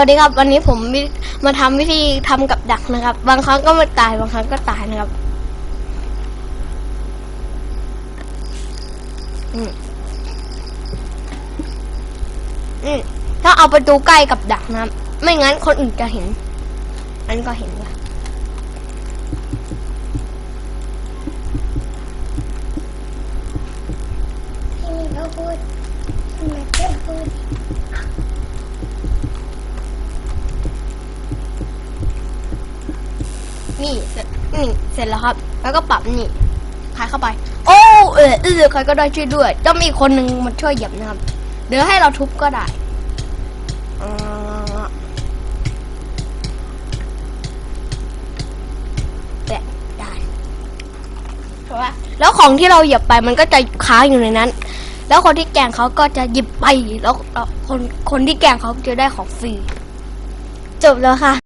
วัสดีครับ วันนี้ผมมิมาทำวิธีทำกับดักนะครับ บางครั้งก็ไม่ตายบางครั้งก็ตายนะครับอืมอืมถ้าเอาประตูใกล้กับดักนะครับ ไม่งั้นคนอื่นจะเห็น อันก็เห็นว่าที่นี่ก็พูดทำไมก็พูด นี่เสร็จนี่เสร็จแล้วครับ แล้วก็ปรับนี่คลายเข้าไป โอ้เออเออใครก็ได้ช่วยด้วยต้องมีคนหนึ่งมาช่วยเหยียบนะครับเดี๋ยวให้เราทุบก็ได้แตะได้เพราะว่าแล้วของที่เราเหยียบไปมันก็จะค้างอยู่ในนั้น แล้วคนที่แกงเขาก็จะหยิบไปแล้วคนคนที่แกงเขาจะได้ของฟรีจบแล้วค่ะ